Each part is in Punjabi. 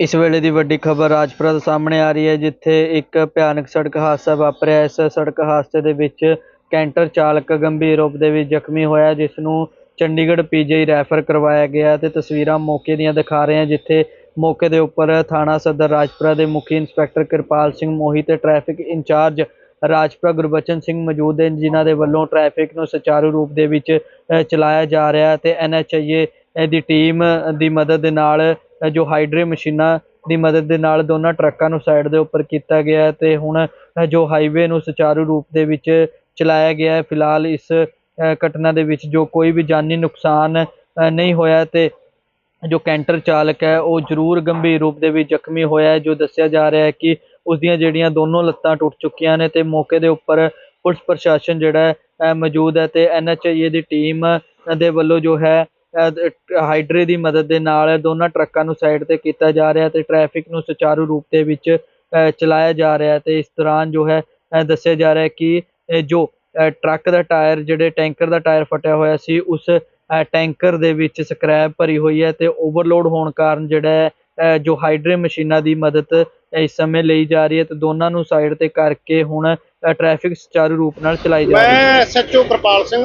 ਇਸ ਵੇਲੇ ਦੀ ਵੱਡੀ ਖਬਰ ਰਾਜਪੁਰਾ ਤੋਂ ਸਾਹਮਣੇ ਆ ਰਹੀ ਹੈ, ਜਿੱਥੇ ਇੱਕ ਭਿਆਨਕ ਸੜਕ ਹਾਦਸਾ ਵਾਪਰਿਆ। ਇਸ ਸੜਕ ਹਾਦਸੇ ਦੇ ਵਿੱਚ ਕੈਂਟਰ ਚਾਲਕ ਗੰਭੀਰ ਰੂਪ ਦੇ ਵਿੱਚ ਜ਼ਖਮੀ ਹੋਇਆ ਜਿਸ ਨੂੰ ਚੰਡੀਗੜ੍ਹ ਪੀਜੀਆਈ ਰੈਫਰ ਕਰਵਾਇਆ ਗਿਆ ਤੇ ਤਸਵੀਰਾਂ ਮੌਕੇ ਦੀਆਂ ਦਿਖਾ ਰਹੇ ਹਾਂ, ਜਿੱਥੇ ਮੌਕੇ ਦੇ ਉੱਪਰ ਥਾਣਾ ਸਦਰ ਰਾਜਪੁਰਾ ਦੇ ਮੁਖੀ ਇੰਸਪੈਕਟਰ ਕਿਰਪਾਲ ਸਿੰਘ ਮੋਹੀ ਤੇ ਟ੍ਰੈਫਿਕ ਇੰਚਾਰਜ ਰਾਜਪੁਰਾ ਗੁਰਬਚਨ ਸਿੰਘ ਮੌਜੂਦ ਨੇ, ਜਿਨ੍ਹਾਂ ਦੇ ਵੱਲੋਂ ਟ੍ਰੈਫਿਕ ਨੂੰ ਸੁਚਾਰੂ ਰੂਪ ਦੇ ਵਿੱਚ ਚਲਾਇਆ ਜਾ ਰਿਹਾ ਹੈ। ਤੇ ਐਨਐਚਆਈਏ ਦੀ ਟੀਮ ਦੀ ਮਦਦ ਦੇ ਨਾਲ ਜੋ ਹਾਈਡਰੇ ਮਸ਼ੀਨਾਂ ਦੀ ਮਦਦ ਦੇ ਨਾਲ ਦੋਨਾਂ ਟਰੱਕਾਂ ਨੂੰ ਸਾਈਡ ਦੇ ਉੱਪਰ ਕੀਤਾ ਗਿਆ ਹੈ ਤੇ ਹੁਣ ਜੋ ਹਾਈਵੇ ਨੂੰ ਸੁਚਾਰੂ ਰੂਪ ਦੇ ਵਿੱਚ ਚਲਾਇਆ ਗਿਆ ਹੈ ਫਿਲਹਾਲ ਇਸ ਘਟਨਾ ਦੇ ਵਿੱਚ ਜੋ ਕੋਈ ਵੀ ਜਾਨੀ ਨੁਕਸਾਨ ਨਹੀਂ ਹੋਇਆ ਤੇ ਜੋ ਕੈਂਟਰ ਚਾਲਕ ਹੈ ਉਹ ਜ਼ਰੂਰ ਗੰਭੀਰ ਰੂਪ ਦੇ ਵਿੱਚ ਜ਼ਖਮੀ ਹੋਇਆ ਹੈ ਜੋ ਦੱਸਿਆ ਜਾ ਰਿਹਾ ਹੈ ਕਿ ਉਸ ਦੀਆਂ ਜਿਹੜੀਆਂ ਦੋਨੋਂ ਲੱਤਾਂ ਟੁੱਟ ਚੁੱਕੀਆਂ ਨੇ ਤੇ ਮੌਕੇ ਦੇ ਉੱਪਰ ਪੁਲਿਸ ਪ੍ਰਸ਼ਾਸਨ ਜਿਹੜਾ ਹੈ ਅ, ਮੌਜੂਦ ਹੈ ਤੇ ਐਨਐਚਆਈਏ ਦੀ ਟੀਮ ਦੇ ਵੱਲੋਂ ਜੋ ਹੈ ਹਾਈਡਰੇ ਦੀ ਮਦਦ ਦੇ ਨਾਲ ਦੋਨਾਂ ਟਰੱਕਾਂ ਨੂੰ ਸਾਈਡ ਤੇ ਕੀਤਾ ਜਾ ਰਿਹਾ ਤੇ ਟ੍ਰੈਫਿਕ ਨੂੰ ਸੁਚਾਰੂ ਰੂਪ ਦੇ ਵਿੱਚ ਚਲਾਇਆ ਜਾ ਰਿਹਾ ਤੇ ਇਸ ਦੌਰਾਨ ਜੋ ਹੈ ਦੱਸਿਆ ਜਾ ਰਿਹਾ ਕਿ ਜੋ ਟਰੱਕ ਦਾ ਟਾਇਰ ਜਿਹੜੇ ਟੈਂਕਰ ਦਾ ਟਾਇਰ ਫਟਿਆ ਹੋਇਆ ਸੀ, ਉਸ ਟੈਂਕਰ ਦੇ ਵਿੱਚ ਸਕ੍ਰੈਪ ਭਰੀ ਹੋਈ ਹੈ ਤੇ ਓਵਰਲੋਡ ਹੋਣ ਕਾਰਨ ਜਿਹੜਾ ਹੈ ਜੋ ਹਾਈਡਰੇ ਮਸ਼ੀਨਾਂ ਦੀ ਮਦਦ ਇਸ ਸਮੇਂ ਲਈ ਜਾ ਰਹੀ ਹੈ ਤੇ ਦੋਨਾਂ ਨੂੰ ਸਾਈਡ ਤੇ ਕਰਕੇ ਹੁਣ ਟ੍ਰੈਫਿਕ ਸੁਚਾਰੂ ਰੂਪ ਨਾਲ ਚਲਾਈ ਜਾ ਰਹੀ ਹੈ। ਮੈਂ ਐਸਐਚਓ ਕਿਰਪਾਲ ਸਿੰਘ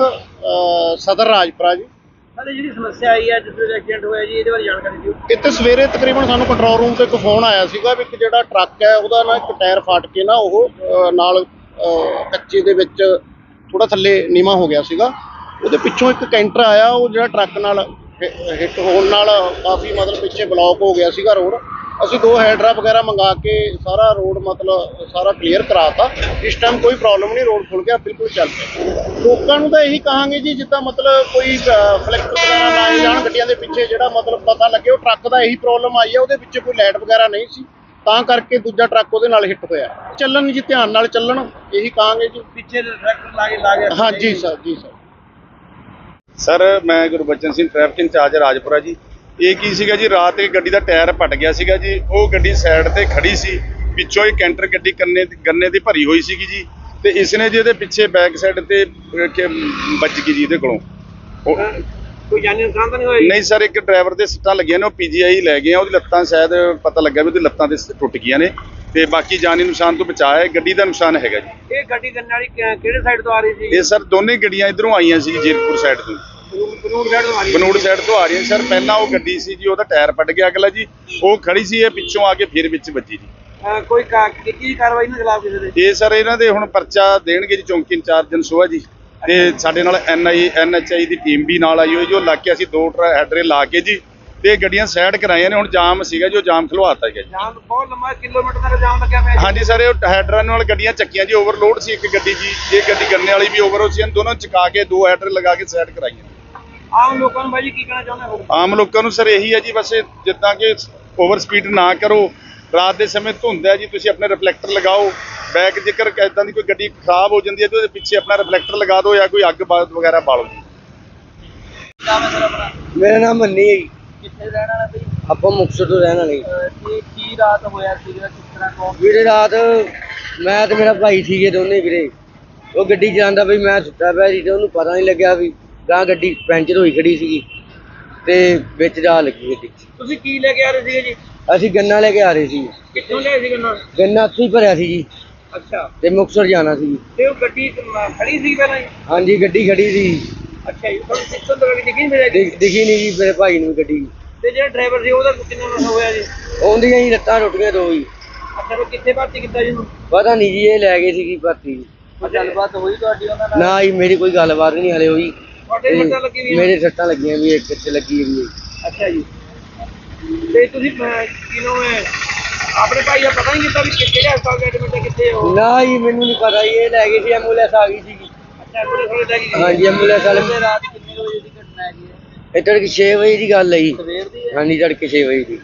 ਸਦਰ ਰਾਜਪੁਰਾ ਜੀ। ਸਾਡੇ ਜਿਹੜੀ ਸਮੱਸਿਆ ਆਈ ਹੈ ਜਿਸ ਐਕਸੀਡੈਂਟ ਹੋਇਆ ਜੀ ਇਹਦੇ ਬਾਰੇ ਜਾਣਕਾਰੀ ਦਿਓ। ਇੱਥੇ ਸਵੇਰੇ ਤਕਰੀਬਨ ਸਾਨੂੰ ਕੰਟਰੋਲ ਰੂਮ ਤੇ ਇੱਕ ਫੋਨ ਆਇਆ ਸੀਗਾ ਵੀ ਇੱਕ ਜਿਹੜਾ ਟਰੱਕ ਹੈ ਉਹਦਾ ਨਾ ਇੱਕ ਟਾਇਰ ਫਾਟ ਕੇ ਨਾ ਉਹ ਅਹ, ਨਾਲ ਅਹ, ਕੱਚੇ ਦੇ ਵਿੱਚ ਥੋੜਾ ਥੱਲੇ ਨੀਵਾ ਹੋ ਗਿਆ ਸੀਗਾ। ਉਹਦੇ ਪਿੱਛੋਂ ਇੱਕ ਕੈਂਟਰ ਆਇਆ ਉਹ ਜਿਹੜਾ ਟਰੱਕ ਨਾਲ ਹਿ ਹਿੱਟ ਹੋਣ ਨਾਲ ਕਾਫੀ ਮਤਲਬ ਪਿੱਛੇ ਬਲੌਕ ਹੋ ਗਿਆ ਸੀਗਾ ਰੋਡ ਅਸੀਂ ਦੋ ਹੈਡਰਾ ਵਗੈਰਾ ਮੰਗਾ ਕੇ ਸਾਰਾ ਰੋਡ ਮਤਲਬ ਸਾਰਾ ਕਲੀਅਰ ਕਰਾਤਾ। ਇਸ ਟਾਈਮ ਕੋਈ ਪ੍ਰੋਬਲਮ ਨਹੀਂ ਰੋਡ ਖੁੱਲ ਗਿਆ ਬਿਲਕੁਲ ਚੱਲ ਪਿਆ। ਲੋਕਾਂ ਨੂੰ ਤਾਂ ਇਹੀ ਕਹਾਂਗੇ ਜੀ ਜਿੱਦਾਂ ਮਤਲਬ ਕੋਈ ਫਲੈਕਟ ਵਗੈਰਾ ਲਾਏ ਜਾਣ ਗੱਡੀਆਂ ਦੇ ਪਿੱਛੇ ਜਿਹੜਾ ਮਤਲਬ ਪਤਾ ਲੱਗੇ ਉਹ ਟਰੱਕ ਦਾ ਇਹੀ ਪ੍ਰੋਬਲਮ ਆਈ ਹੈ ਉਹਦੇ ਵਿੱਚ ਕੋਈ ਲਾਈਟ ਵਗੈਰਾ ਨਹੀਂ ਸੀ। ਤਾਂ ਕਰਕੇ ਦੂਜਾ ਟਰੱਕ ਉਹਦੇ ਨਾਲ ਹਿੱਟ ਹੋਇਆ। ਚੱਲਣ ਜੀ ਧਿਆਨ ਨਾਲ ਚੱਲਣ ਇਹੀ ਕਹਾਂਗੇ ਜੀ। ਪਿੱਛੇ ਟਰੈਕਟਰ ਲਾ ਕੇ ਲਾ ਗਿਆ ਹਾਂਜੀ ਸਰ ਜੀ ਸਰ। ਸਰ ਮੈਂ ਗੁਰਬਚਨ ਸਿੰਘ ਟ੍ਰੈਫਿਕ ਇੰਚਾਰਜ ਰਾਜਪੁਰਾ ਜੀ। ਇਹ ਕੀ ਸੀਗਾ ਜੀ? ਰਾਤ ਇੱਕ ਗੱਡੀ ਦਾ ਟਾਇਰ ਪਟ ਗਿਆ ਸੀਗਾ ਜੀ। ਉਹ ਗੱਡੀ ਸਾਈਡ ਤੇ ਖੜੀ ਸੀ। ਪਿੱਛੋਂ ਹੀ ਕੈਂਟਰ ਗੱਡੀ ਕੰਨੇ ਗੰਨੇ ਦੀ ਭਰੀ ਹੋਈ ਸੀਗੀ ਜੀ। ਤੇ ਇਸ ਨੇ ਜੀ ਇਹਦੇ ਪਿੱਛੇ ਬੈਕ ਸਾਈਡ ਤੇ ਵੱਜ ਗਈ ਜੀ ਇਹਦੇ ਕੋਲੋਂ। ਕੋਈ ਜਾਨੀ ਨੁਕਸਾਨ ਤਾਂ ਨਹੀਂ ਹੋਇਆ? ਨਹੀਂ ਸਰ ਇੱਕ ਡਰਾਈਵਰ ਦੇ ਸੱਟਾਂ ਲੱਗੀਆਂ ਨੇ ਉਹ ਪੀਜੀਆਈ ਲੈ ਗਏ ਆ। ਉਹਦੀ ਲੱਤਾਂ ਸ਼ਾਇਦ ਪਤਾ ਲੱਗਾ ਵੀ ਉਹਦੀ ਲੱਤਾਂ ਤੇ ਟੁੱਟ ਗਈਆਂ ਨੇ। ਤੇ ਬਾਕੀ ਜਾਨੀ ਨੁਕਸਾਨ ਤੋਂ ਬਚਾਅ ਹੈ। ਗੱਡੀ ਦਾ ਨੁਕਸਾਨ ਹੈਗਾ ਜੀ। ਇਹ ਗੱਡੀ ਗੰਨੇ ਵਾਲੀ ਕਿਹੜੇ ਸਾਈਡ ਤੋਂ ਆ ਰਹੀ ਸੀ? ਇਹ ਸਰ ਦੋਨੇ ਗੱਡੀਆਂ ਇਧਰੋਂ ਆਈਆਂ ਸੀ ਜੀਰਪੁਰ ਸਾਈਡ ਤੋਂ। ਬਨੂੜ ਸਾਈਡ ਤੋਂ ਆ ਰਹੀ ਹੈ ਸਰ ਪਹਿਲਾਂ ਉਹ ਗੱਡੀ ਸੀ ਜੀ ਉਹਦਾ ਟਾਇਰ ਫਟ ਗਿਆ ਅਗਲਾ ਜੀ ਉਹ ਖੜੀ ਸੀ ਇਹ ਪਿੱਛੋਂ ਆ ਕੇ ਫਿਰ ਵਿੱਚ ਵੱਜੀ ਜੀ। ਕੋਈ ਕਾ- ਕਾਰਵਾਈ ਨਹੀਂ ਖਿਲਾਫ ਕਿਸੇ ਦੇ ਇਹ ਸਰ ਇਹਨਾਂ ਦੇ ਹੁਣ ਪਰਚਾ ਦੇਣਗੇ ਜੀ ਚੌਂਕੀ ਇੰਚਾਰਜ ਜਨਸੋਆ ਜੀ। ਤੇ ਸਾਡੇ ਨਾਲ ਐਨਆਈ ਐਨਐਚਆਈ ਦੀ ਟੀਮ ਵੀ ਨਾਲ ਆਈ ਹੋਈ ਜੋ ਲਾ ਕੇ ਅਸੀਂ ਦੋ ਟਰਾ ਹੈਡਰੇ ਲਾ ਕੇ ਜੀ ਤੇ ਗੱਡੀਆਂ ਸਾਈਡ ਕਰਾਈਆਂ ਨੇ ਹੁਣ ਜਾਮ ਸੀਗਾ ਜੋ ਜਾਮ ਖਲਵਾਤਾ ਗਿਆ ਜੀ। ਜਾਮ ਬਹੁਤ ਲੰਮਾ ਕਿਲੋਮੀਟਰ ਤੱਕ ਜਾਮ ਲੱਗਿਆ ਪਿਆ ਹਾਂਜੀ ਸਰ ਇਹ ਹੈਡਰਾਂ ਨਾਲ ਗੱਡੀਆਂ ਚੱਕੀਆਂ ਜੀ ਓਵਰਲੋਡ ਸੀ ਇੱਕ ਗੱਡੀ ਜੀ ਇਹ ਗੱਡੀ ਗੰਨੇ ਵਾਲੀ ਵੀ ਓਵਰ ਸੀ ਇਹਨਾਂ ਦੋਨੋਂ ਚਕਾ ਕੇ ਦੋ ਹੈਡਰ ਲਗਾ ਕੇ ਸਾਈਡ ਕਰਾਈਆਂ ਆਮ ਲੋਕਾਂ ਨੂੰ ਬਾਈ ਜੀ ਕੀ ਕਹਿਣਾ ਚਾਹੁੰਦੇ ਹੋ? ਆਮ ਲੋਕਾਂ ਨੂੰ ਸਰ ਇਹੀ ਹੈ ਜੀ ਬਸ ਇਹ ਜਿੱਦਾਂ ਕਿ ਓਵਰ ਸਪੀਡ ਨਾ ਕਰੋ। ਰਾਤ ਦੇ ਸਮੇਂ ਧੁੰਦ ਹੈ ਜੀ ਤੁਸੀਂ ਆਪਣੇ ਰਿਫਲੈਕਟਰ ਲਗਾਓ। ਬੈਕ ਜੇਕਰ ਇਦਾਂ ਦੀ ਕੋਈ ਗੱਡੀ ਖਰਾਬ ਹੋ ਜਾਂਦੀ ਹੈ ਤੇ ਉਹਦੇ ਪਿੱਛੇ ਆਪਣਾ ਰਿਫਲੈਕਟਰ ਲਗਾ ਦਿਓ ਜਾਂ ਕੋਈ ਅੱਗ ਬਾਤ ਵਗੈਰਾ ਬਾਲੋ ਜੀ। ਨਾਮ ਹੈ ਸਰ ਆਪਣਾ? ਮੇਰਾ ਨਾਮ ਮੰਨੀ ਹੈ ਜੀ। ਕਿੱਥੇ ਰਹਿਣ ਵਾਲਾ ਬਈ? ਆਪਾਂ ਮੁਕਤਸਰ ਤੋਂ ਰਹਿਣ ਵਾਲੇ ਜੀ। ਤੇ ਕੀ ਰਾਤ ਹੋਇਆ ਸੀਗਾ ਕਿਸ ਤਰ੍ਹਾਂ ਕੌਣ? ਵੀਰੇ ਰਾਤ ਮੈਂ ਤੇ ਮੇਰਾ ਭਾਈ ਸੀਗੇ ਦੋਨੇ ਵੀਰੇ। ਉਹ ਗੱਡੀ ਚਲਾਉਂਦਾ ਬਈ ਮੈਂ ਸੁੱਤਾ ਪਿਆ ਸੀ ਤੇ ਉਹਨੂੰ ਪਤਾ ਨਹੀਂ ਲੱਗਿਆ ਵੀ ਗਾਂ ਗੱਡੀ ਪੈਂਚਰ ਹੋਈ ਖੜੀ ਸੀਗੀ ਤੇ ਵਿੱਚ ਜਾ ਲੱਗੀ ਗੱਡੀ। ਤੁਸੀਂ ਕੀ ਲੈ ਕੇ ਆ ਰਹੇ ਸੀਗੇ ਜੀ? ਅਸੀਂ ਗੰਨਾ ਲੈ ਕੇ ਆ ਰਹੇ ਸੀ। ਕਿੱਥੋਂ ਲਿਆਏ ਸੀਗੇ ਨਾ ਗੰਨਾ ਉੱਥੇ ਹੀ ਭਰਿਆ ਸੀ ਜੀ। ਅੱਛਾ। ਤੇ ਮੁਕਤਸਰ ਜਾਣਾ ਸੀ। ਤੇ ਉਹ ਗੱਡੀ ਖੜੀ ਸੀ ਪਹਿਲਾਂ ਹੀ? ਹਾਂਜੀ ਗੱਡੀ ਖੜੀ ਸੀ। ਅੱਛਾ ਜੀ ਤੁਹਾਨੂੰ ਤੋਂ ਗੱਡੀ ਦਿਖੀ ਨਹੀਂ ਮੇਰਾ ਦਿਖ- ਦਿਖੀ ਨਹੀਂ ਜੀ ਮੇਰੇ ਭਾਈ ਨੂੰ ਗੱਡੀ। ਤੇ ਜਿਹੜਾ ਡਰਾਈਵਰ ਸੀ ਉਹਦਾ ਕਿੰਨਾ ਨੁਕਸਾਨ ਹੋਇਆ ਜੀ? ਆਉਂਦੀਆਂ ਹੀ ਲੱਤਾਂ ਟੁੱਟ ਗਈਆਂ ਦੋ ਹੀ। ਅੱਛਾ ਉਹ ਕਿੱਥੇ ਭਰਤੀ ਕੀਤਾ ਜੀ ਉਹਨੂੰ? ਪਤਾ ਨਹੀਂ ਜੀ ਇਹ ਲੈ ਗਏ ਸੀਗੀ ਭਰਤੀ। ਗੱਲਬਾਤ ਹੋਈ ਤੁਹਾਡੀ ਉਹਨਾਂ ਨਾਲ? ਨਾ ਜੀ ਮੇਰੀ ਕੋਈ ਗੱਲਬਾਤ ਨਹੀਂ ਹਲੇ ਹੋਈ। ਤੁਹਾਡੇ ਤੇ ਸੱਟਾਂ ਲੱਗੀ ਵੀ ਮੇਰੇ ਸੱਟਾਂ ਲੱਗੀਆਂ ਵੀ ਇੱਕ ਇੱਥੇ ਲੱਗੀ ਵੀ ਹੈ। ਅੱਛਾ ਜੀ। ਤੇ ਤੁਸੀਂ ਅਹ, ਕਿਨੋਂ ਹੈ ਆਪਣੇ ਭਾਈ ਦਾ ਪਤਾ ਨਹੀਂ ਕੀਤਾ ਵੀ ਕਿੱਥੇ ਹਸਪਤਾਲ ਦੇ ਐਡਮਿਟ ਹੈ ਕਿੱਥੇ ਹੋ ਨਾ ਜੀ ਮੈਨੂੰ ਨਹੀਂ ਪਤਾ ਜੀ, ਇਹ ਲੈ ਗਏ ਸੀ ਐਂਬੂਲੈਂਸ ਆ ਗਈ ਸੀਗੀ। ਅੱਛਾ ਲੈ ਕੇ ਗਏ ਹਾਂਜੀ ਐਂਬੂਲੈਂਸ ਵਾਲੇ। ਰਾਤ ਕਿੰਨੇ ਕੁ ਵਜੇ ਦੀ ਘਟਨਾ ਹੈਗੀ ਹੈ? ਇਹ ਤੜਕੇ 6 ਵਜੇ ਦੀ ਗੱਲ ਹੈ ਜੀ। ਸਵੇਰ ਦੀ ਹੈ? ਹਾਂਜੀ ਤੜਕੇ 6 ਵਜੇ ਦੀ।